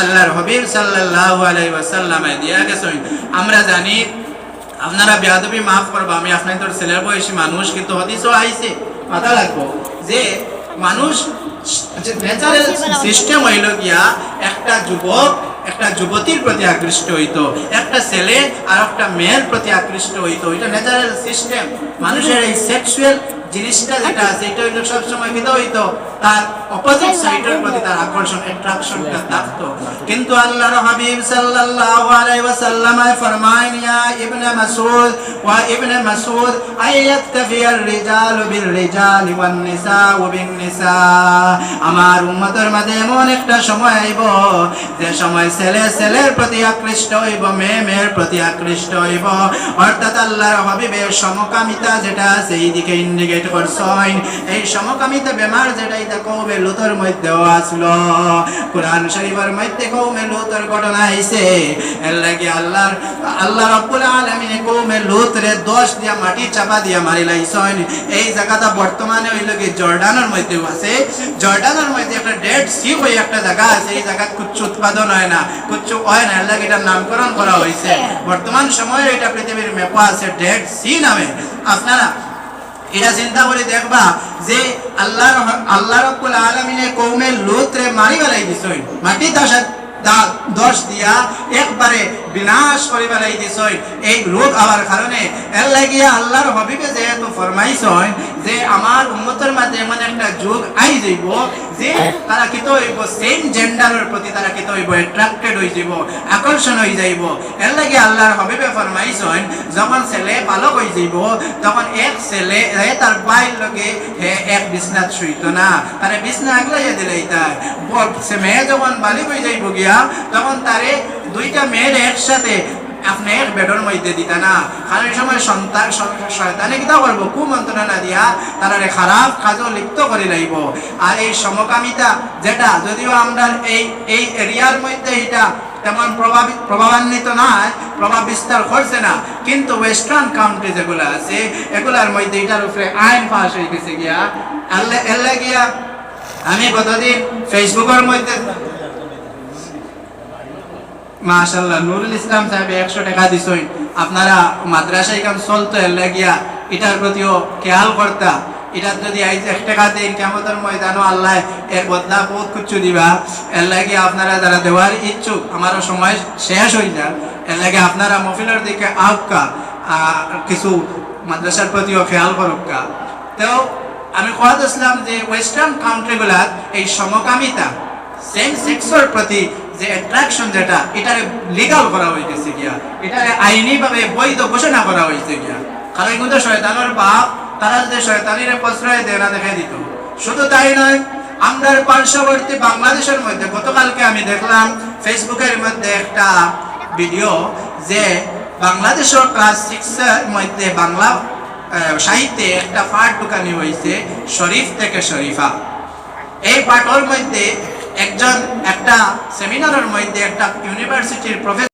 আল্লাহর তো আমরা জানি, আপনারা বেয়াদবি মাফ করবা, আমি আপনাদের ছেলের বয়সী মানুষ, কিন্তু হদিসও আইছে। মাথা রাখব যে মানুষ ন্যাচারাল সিস্টেম হইল গিয়া একটা যুবক একটা যুবতীর প্রতি আকৃষ্ট হইতো একটা ছেলে আর একটা মেয়ের প্রতি আকৃষ্ট হইতো এটা ন্যাচারাল সিস্টেম মানুষের এই সেক্সুয়াল জিনিসটা যেটা আছে এটা হইল সবসময় কিতা হইতো তার অপোজিট সাইডের প্রতি তার আকর্ষণ অ্যাট্রাকশনটা থাকতো কিন্তু আল্লাহর হাবিব সাল্লাল্লাহু আলাইহি ওয়াসাল্লাম ফরমায়েন ইয়া ইবনে মাসউদ ওয়া ইবনে মাসউদ আর-রিজাল বিল রিজাল ওয়ান নিসা বিন নিসা আমার উম্মতের মাঝে এমন একটা সময় আইব যে সময় ছেলে ছেলের প্রতি আকৃষ্ট হইব মেয়ে মেয়ের প্রতি আকৃষ্ট হইব। অর্থাৎ আল্লাহর হাবিবের সমকামিতা যেটা সেই দিকে ইন্ডিকেট করছেন। এই সমকামিতা বেমার যেটা আসলো। কোরআন শরীফের মধ্যে ঘটনা এর লাগি আল্লাহ রব্বুল আলামিন দোষ দিয়া মাটি চাপা দিয়া মারি লাইছেন। এই জায়গাটা বর্তমানে জর্ডানের মধ্যেও আছে। জর্ডানের মধ্যে একটা ডেড সি হয়ে একটা জায়গা আছে, এই জায়গা কুচ্ছু উৎপাদন হয় না, কুচ্ছু হয় না, এর লাগি এটার নামকরণ করা হয়েছে বর্তমান সময়ে এটা পৃথিবীর মেপা আছে ডেড সি নামে। আপনারা এটা চিন্তা করে দেখবা যে আল্লাহর আল্লাহ রব্বুল আলমিনে কৌমের লোত্রে মারি বেলাই দিছই মাটি দশ দশ দিয়া একবারে বিনাশ করে বেলাই দিছই এই রোগ হওয়ার কারণে এর লাগিয়া আল্লাহর হবিবে যেহেতু ফরমাইছই যে আমার উম্মতের মাঝে এমন একটা যুগ আই যাইব যে তারা কিত হইব সেম জেন্ডারের প্রতি তারা কিত হইব অ্যাট্রাক্টেড হয়ে যাইব, আকর্ষণ হয়ে যাইব। এর লাগে আল্লাহর হবিবে ফরমাইছই যখন ছেলে বালক হয়ে যাইব, তখন এক ছেলে তার বাইর লগে হে এক বিছনাত শুইত না। তারে বিছনা আগলাইয়া দিলেই তাই। মেয়ে যখন বালিক হয়ে যাইব গিয়া, তখন তারে দুইটা মেয়ের একসাথে আপনি এক বেডর মধ্যে দিতা না। এই সময় সন্তান শয়তানে কিতা করব কুমন্ত্রণা দিয়া তারারে খারাপ কাজও লিপ্ত করে লাইব আর এই সমকামিতা যেটা, যদিও আমরা এই এই এরিয়ার মধ্যে এটা তেমন প্রভাবিত প্রভাবান্বিত নয় প্রভাব বিস্তার করছে না। কিন্তু ওয়েস্টার্ন কান্ট্রি যেগুলো আছে এগুলার মধ্যে এটার উপরে আইন পাস হয়ে গেছে গিয়া। আল্লাহ গিয়া, আমি গতদিন ফেসবুকের মধ্যে মাশাল্লাহ নুরুল ইসলাম সাহেব একশো টাকা দিছই আপনারা মাদ্রাসা এখান চলতো লাগিয়া এটার প্রতিও খেয়াল করতা। এটা যদি আইজ এক টাকা দিন, কেমতের ময়দানও আল্লাহ এর বদলা বহুত কিছু দিবা। এর লাগে আপনারা যারা দেওয়ার ইচ্ছুক, আমারও সময় শেষ হয়ে যায় এর লাগে আপনারা মফিলের দিকে আহকা কিছু মাদ্রাসার প্রতিও খেয়াল করুকা তো আমি কথা দিয়েছিলাম যে ওয়েস্টার্ন কান্ট্রিগুলার এই সমকামিতা সেম সেক্সের প্রতি যে অ্যাট্রাকশন যেটা লিগাল করা গিয়া। বৈধ ঘোষণা করা গিয়া। কিন্তু শয়তানের বাপ, তারা যদি প্রশ্রয় দেয় না দিত। শুধু তাই নয় পার্শ্ববর্তী বাংলাদেশের মধ্যে, গতকালকে আমি দেখলাম, ফেসবুকের মধ্যে একটা ভিডিও যে বাংলাদেশের ক্লাস সিক্সের মধ্যে বাংলা সাহিত্যে একটা পাঠ দোকানি হয়েছে শরীফ থেকে শরীফা। এই পাঠর মধ্যে একজন একটা সেমিনারের মধ্যে একটা ইউনিভার্সিটির প্রফেসর